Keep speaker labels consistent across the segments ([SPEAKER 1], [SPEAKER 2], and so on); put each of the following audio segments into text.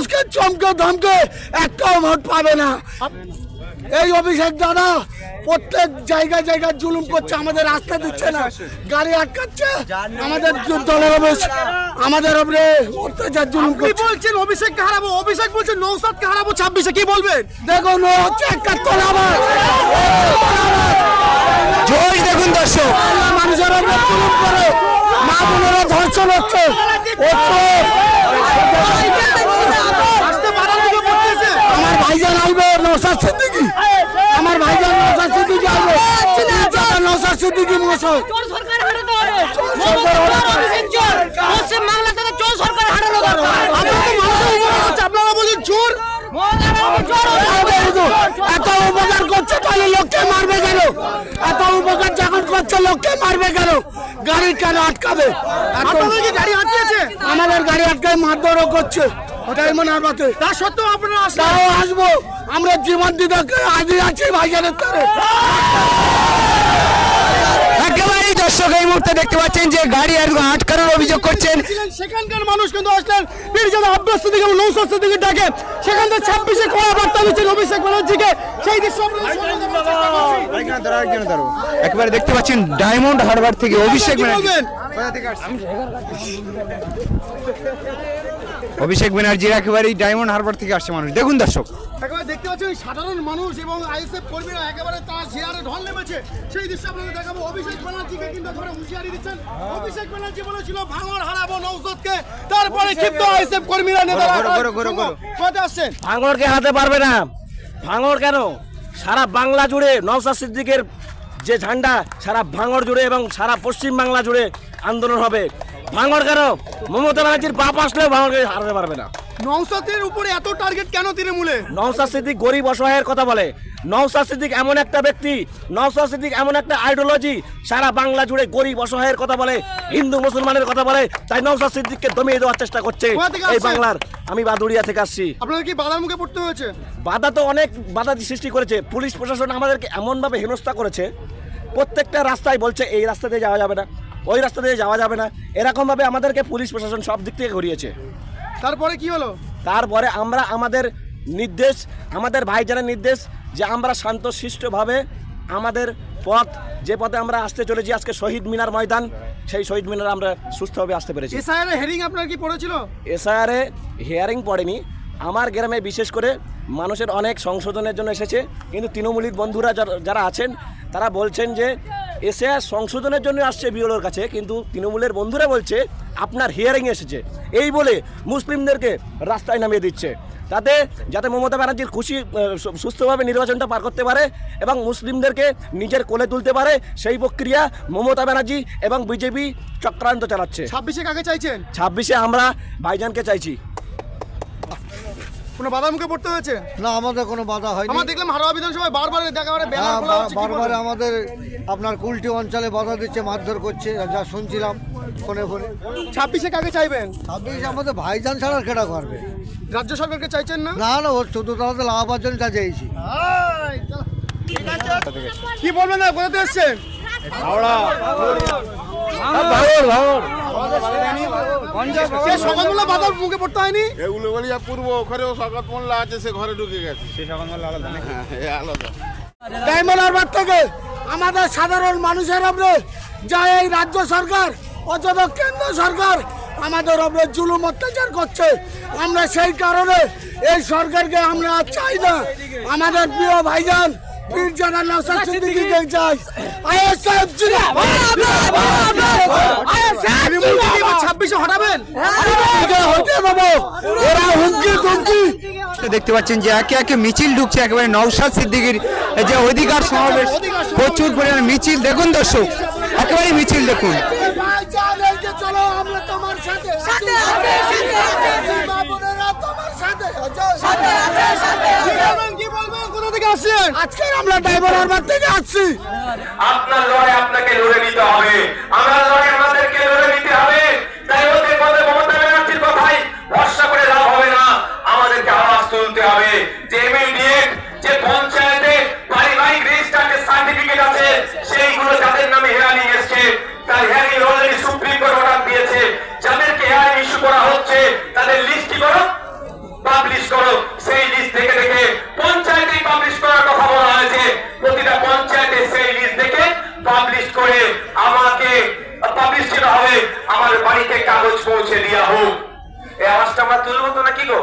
[SPEAKER 1] মানুষকে চমকে ধমকে একটাও ভোট পাবে না। এই অভিষেক দাদা প্রত্যেক জায়গায় জায়গায় জুলুম করছে আমাদের রাস্তা দিচ্ছে না গাড়ি আটকাচ্ছে আমাদের দলের আমাদের ওপরে অত্যাচার জুলুম করছে।
[SPEAKER 2] বলছেন অভিষেককে হারাবো অভিষেক বলছেন নৌসাদকে হারাবো ছাব্বিশে কি বলবেন?
[SPEAKER 1] দেখুন হচ্ছে একটা তোলাবাজ
[SPEAKER 3] জোশ দেখুন দর্শক।
[SPEAKER 1] মানুষের ওপরে জুলুম করে। বোনেরা ধর্ষণ হচ্ছে। আমার ভাইজান আসবে নৌসাদ সিদ্দিকি। আমার ভাইজান নৌসাদ সিদ্দিকি আসবে। চাচা নৌসাদ সিদ্দিকি
[SPEAKER 2] আপনারা বলছেন চোর।
[SPEAKER 1] এত উপকার করছে তাহলে লোককে মারবে কেন এত উপকার যখন করছে লোককে মারবে কেন? গাড়ি কেন আটকাবে?
[SPEAKER 2] গাড়ি আটকেছে?
[SPEAKER 1] আমাদের গাড়ি আটকায় মারধরও করছে। ওটাই মনে হয় বাতে।
[SPEAKER 2] তা সত্ত্বেও আপনারা
[SPEAKER 1] তাও আসব। আমরা জীবন দিদাকে আজই আছি ভাইজানের তারে।
[SPEAKER 3] একেবারেই দর্শক এই মুহূর্তে দেখতে পাচ্ছেন যে গাড়ি আর আটকানোর অভিযোগ করছেন।
[SPEAKER 2] সেখানকার মানুষ কিন্তু আসলেন আব্বাস এবং নৌসাদ সিদ্দিকের ডাকে। সেখান থেকে ছাব্বিশে কড়া বার্তা দিচ্ছেন অভিষেক ব্যানার্জিকে। সেই দৃশ্য।
[SPEAKER 3] একেবারে দেখতে পাচ্ছেন ডায়মন্ড হারবার থেকে অভিষেক ব্যানার্জি? অভিষেক ব্যানার্জির একেবারেই ডায়মন্ড হারবার থেকে আসছে মানুষ। দেখুন দর্শক।
[SPEAKER 2] দেখতে পাচ্ছেন সাধারণ মানুষ এবং আইএসএফ কর্মীরা একেবারে তারা চেয়ারে ঢল নেমেছে। সেই দৃশ্য আপনাদের দেখাবো। অভিষেক ব্যানার্জিকে কিন্তু ধরে হুঁশিয়ারি দিচ্ছেন। অভিষেক ব্যানার্জি বলেছিল ভাঙর হারাবো নৌসদকে তারপরে ক্ষিপ্ত আইএসএফ কর্মীরা নেতারা। কোথায় আসছেন।
[SPEAKER 4] ভাঙড়কে হারাতে পারবে না? ভাঙড় কেন? সারা বাংলা জুড়ে নওসাদ সিদ্দিকের যে ঝান্ডা সারা ভাঙড় জুড়ে এবং সারা পশ্চিম বাংলা জুড়ে আন্দোলন হবে। ভাঙড় কেন? মমতা ব্যানার্জির বাপ আসলেও ভাঙরকে হারাতে পারবে না।
[SPEAKER 2] নৌসদের উপরে এত টার্গেট কেন তৃণমূলে?
[SPEAKER 4] নওসাদ সিদ্দিক গরিব অসহায়ের কথা বলে। নওসাদ সিদ্দিক এমন একটা ব্যক্তি নওসাদ সিদ্দিক এমন একটা আইডিওলজি সারা বাংলা জুড়ে গরিব অসহায়ের কথা বলে হিন্দু মুসলমানের কথা বলে তাই নওসাদ সিদ্দিককে দমিয়ে দেওয়ার চেষ্টা করছে এই বাংলার। আমি বাদুড়িয়া থেকে আসছি।
[SPEAKER 2] আপনাদের কি বাধার মুখে পড়তে হয়েছে?
[SPEAKER 4] বাধা তো অনেক বাধা সৃষ্টি করেছে। পুলিশ প্রশাসন আমাদেরকে এমনভাবে হেনস্থা করেছে প্রত্যেকটা রাস্তায় বলছে এই রাস্তা দিয়ে যাওয়া যাবে না ওই রাস্তা দিয়ে যাওয়া যাবে না। এরকমভাবে আমাদেরকে পুলিশ প্রশাসন সব দিক থেকে ঘুরিয়েছে।
[SPEAKER 2] তারপরে কি হলো?
[SPEAKER 4] তারপরে আমরা আমাদের নির্দেশ আমাদের ভাইজানের নির্দেশ যে আমরা শান্ত শান্তশিষ্টভাবে আমাদের পথ যে পথে আমরা আসতে চলেছি আজকে শহীদ মিনার ময়দান সেই শহীদ মিনার আমরা সুস্থভাবে আসতে পেরেছি।
[SPEAKER 2] এসআইআর হেয়ারিং আপনার কি পড়েছিল?
[SPEAKER 4] এসআইআর হেয়ারিং পড়েনি। আমার গ্রামে বিশেষ করে মানুষের অনেক সংশোধনের জন্য এসেছে। কিন্তু তৃণমূলীর বন্ধুরা যারা- যারা আছেন তারা বলছেন যে এসে সংশোধনের জন্য আসছে বিওলোর কাছে কিন্তু তৃণমূলের বন্ধুরা বলছে আপনার হিয়ারিং এসেছে। এই বলে মুসলিমদেরকে রাস্তায় নামিয়ে দিচ্ছে। তাতে যাতে মমতা ব্যানার্জির খুশি সুস্থভাবে নির্বাচনটা পার করতে পারে এবং মুসলিমদেরকে নিজের কোলে তুলতে পারে সেই প্রক্রিয়া মমতা ব্যানার্জি এবং বিজেপি চক্রান্ত চালাচ্ছে।
[SPEAKER 2] ছাব্বিশে কাকে চাইছেন?
[SPEAKER 4] ছাব্বিশে আমরা ভাইজানকে চাইছি।
[SPEAKER 2] কোনো বাধার মুখে পড়তে হয়েছে?
[SPEAKER 5] না আমাদের কোনো বাধা হয়নি।
[SPEAKER 2] আমরা দেখলাম হারোয়া বিধানসভায় বারবার দেখাবারে ব্যানার
[SPEAKER 5] হ্যাঁ,
[SPEAKER 2] খোলা হচ্ছে কি
[SPEAKER 5] বারবার
[SPEAKER 2] বলবেন?
[SPEAKER 5] আমাদের আপনার কুলটি অঞ্চলে বাধা দিচ্ছে মারধর করছে যা শুনছিলাম ফোনে ফোনে।
[SPEAKER 2] ছাব্বিশে কাকে চাইবেন?
[SPEAKER 5] ছাব্বিশ আমাদের ভাইজান ছাড়া আর কেটা করবে?
[SPEAKER 2] রাজ্য সরকারকে চাইছেন না?
[SPEAKER 5] না না ও শুধু তাদের লাভাবার জন্য তা চেয়েছি
[SPEAKER 2] কি বলবেন না কোথাতে এসছেন? কে সকালবেলা বাধার মুখে পড়তে হয়নি?
[SPEAKER 6] এগুলো বলিয়া পূর্ব ঘরেও স্বাগত মোল্লা আছে সে ঘরে ঢুকে গেছে। সে স্বাগত মোল্লা আলাদা। আলাদা
[SPEAKER 1] ডায়মন্ড হারবার থেকে আমাদের সাধারণ মানুষের উপরে যা এই রাজ্য সরকার অথচ কেন্দ্র সরকার আমাদের উপরে জুলুম অত্যাচার করছে। আমরা সেই কারণে এই সরকারকে আমরা আর চাই না। আমাদের প্রিয় ভাইজান পীর জানা নওসাদ সিদ্দিকীকে চাই আইএসএফ জিন্দাবাদ।
[SPEAKER 2] ছাব্বিশে হটাবেন।
[SPEAKER 1] হতে দেবো। ওরা হুমকি তুমকি
[SPEAKER 3] দেখতে পাচ্ছেন যে একে একে মিছিল ঢুকছে একেবারে নওশাদ সিদ্দিকির যে অধিকার সমাবেশ প্রচুর পরিমাণে মিছিল। দেখুন দর্শক একেবারে মিছিল দেখুন।
[SPEAKER 1] চলো আমরা তোমার সাথে সাথে সাথে
[SPEAKER 2] কি বলবেন কি বলবেন কোথা থেকে আসছেন
[SPEAKER 1] আজকে আমরা ড্রাইভার হারবার থেকে আসছি।
[SPEAKER 7] আপনার লড়াই আপনাকে লড়ে নিতে হবে। আমার লড়াই আমাদেরকে লড়ে নিতে হবে। তাই ওদের পথে মমতা ব্যানার্জির কথাই ভরসা করে লাভ হবে না। আমাদেরকে আওয়াজ তুলতে হবে। যে ইমিডিয়েট যে পঞ্চায়েতে পারিবারিক রেজিস্টার্ডের সার্টিফিকেট আছে, সেইগুলো যাদের নামে হেয়ারিং এসছে, তার hearing already supreme court order দিয়েছে। যাদেরকে হেয়ারিং ইস্যু করা হচ্ছে, তাদের লিস্ট কি করো। পাবলিশ করে আমাকে পাবলিশের হবে, আমার বাড়িতে কাগজ পৌঁছে দেওয়া হোক। এই আওয়াজটা আমরা তুলবো তো নাকি গো?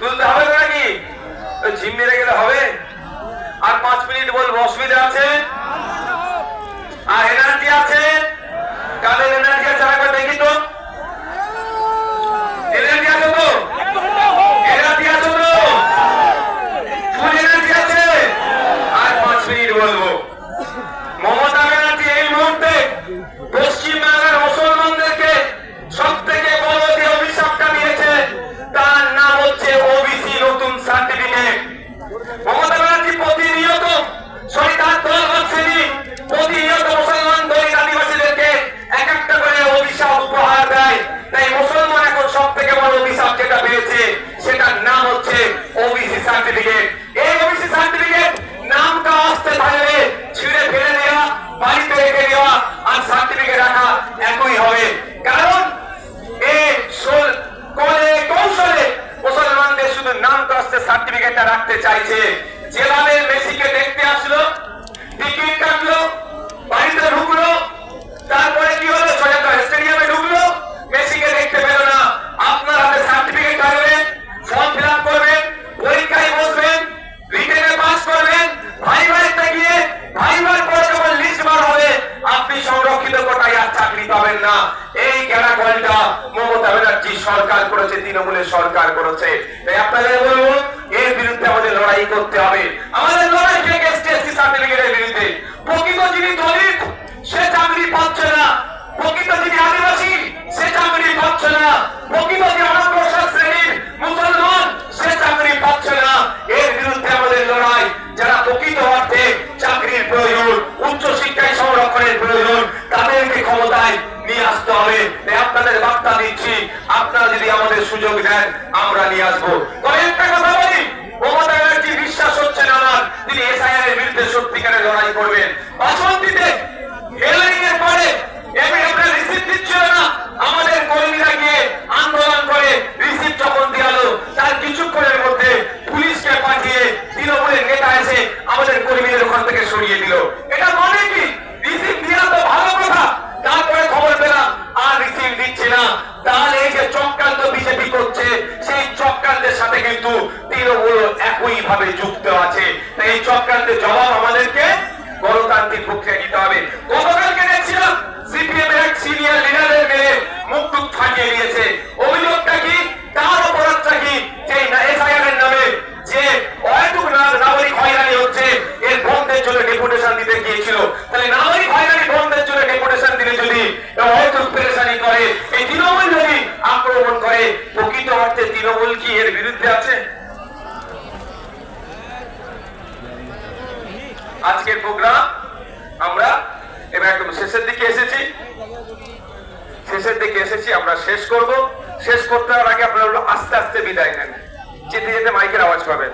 [SPEAKER 7] তুলতে হবে তো নাকি? জিম মেরে গেলে হবে? আর পাঁচ মিনিট বলব, অসুবিধা আছে? আর এনার্জি আছে? যেটা পেয়েছে, সেটার নাম হচ্ছে ওবিসি সার্টিফিকেট এই ওবিসি সার্টিফিকেট নামটা আসতে থাকলে ছিঁড়ে ফেলে দেওয়া বাড়িতে রেখে দেওয়া আর সার্টিফিকেট রাখা একই হবে। কারণ এ কৌশলে মুসলমানদের শুধু নাম কাস্তে সার্টিফিকেটটা রাখতে চাইছে যেভাবে মেসিকে দেখতে আসলো টিকিট কাটলো বাড়িতে ঢুকলো তারপরে কি হলো সোজা স্টেডিয়ামে ঢুকলো মেসিকে দেখতে পেল না আপনার হাতে সার্টিফিকেট থাকবে ফর্ম ফিল আপ করবেন পরীক্ষায় বসবেন রিটেনে পাস করবেন ভাই ভাইতে গিয়ে ভাই ভাই পরে যখন লিস্ট বার হবে আপনি সংরক্ষিত কোটায় আর চাকরি পাবেন না এই গ্যারাগলটা মমতা ব্যানার্জি সরকার করেছে তৃণমূলের সরকার করেছে তাই আপনাদের বলব, এর বিরুদ্ধে আমাদের লড়াই করতে হবে। আমাদের লড়াই থেকে এসটিএসসি সার্টিফিকেটের বিরুদ্ধে? প্রকৃত যিনি দলিত, সে চাকরি পাচ্ছে না। প্রকৃত যিনি আদিবাসী, সে চাকরি পাচ্ছে না। প্রকৃত যে অনগ্রসর শ্রেণির মুসলমান সে চাকরি পাচ্ছে না এর বিরুদ্ধে আমাদের লড়াই যারা প্রকৃত অর্থে চাকরির প্রয়োজন উচ্চ শিক্ষায় সংরক্ষণের প্রয়োজন তাদেরকে ক্ষমতায় নিয়ে আসতে হবে তাই আপনাদের বার্তা দিচ্ছি আপনারা যদি আমাদের সুযোগ দেন আমরা নিয়ে আসব তবে একটা কথা বলি মমতা ব্যানার্জি বিশ্বাস হচ্ছে না আমার তিনি এসআইআর এর বিরুদ্ধে সত্যিকারের লড়াই করবেন বাসন্তীতে হেয়ারিং এর পরে এমনি আপনার রিসিপ্ট দিচ্ছিল না আমাদের কর্মীরা গিয়ে আন্দোলন করে রিসিপ্ট যখন দেওয়ালো তার কিছুক্ষণের মধ্যে পুলিশকে পাঠিয়ে তৃণমূলের নেতা এসে আমাদের কর্মীদের ওখান থেকে সরিয়ে দিল এটা মানে কি রিসিপ্ট দেওয়া তো ভালো কথা তারপরে খবর পেলাম আর রিসিপ্ট দিচ্ছে না তাহলে এই যে চক্রান্ত বিজেপি করছে সেই চক্রান্তের সাথে কিন্তু তৃণমূল একই ভাবে যুক্ত আছে তাই এই চক্রান্তের জবাব আমাদেরকে গণতান্ত্রিক প্রক্রিয়া নিতে হবে গতকালকে দেখছিলাম সিপিএম এর এক সিনিয়র লিডারের মেয়ে মুখ টুক ফাটিয়ে দিয়েছে অভিযোগটা কি তার অপরাধটা কি যে এসআইআর এর নামে যে অহেতুক না- নাগরিক হয়রানি হচ্ছে এর বন্ধের জন্য ডেপুটেশন দিতে গিয়েছিল তাহলে নাগরিক হয়রানি বন্ধের জন্য ডেপুটেশন দিলে যদি অহেতুক পেরেশানি করে, এই তৃণমূল যদি আক্রমণ করে, প্রকৃত অর্থে তৃণমূল কি এর বিরুদ্ধে আছে? আজকের প্রোগ্রাম, আমরা এবার একদম শেষের দিকে এসেছি। শেষের দিকে এসেছি, আমরা শেষ করব। শেষ করতে হওয়ার আগে আপনারা আস্তে আস্তে বিদায় নেন। যেতে যেতে মাইকের আওয়াজ পাবেন।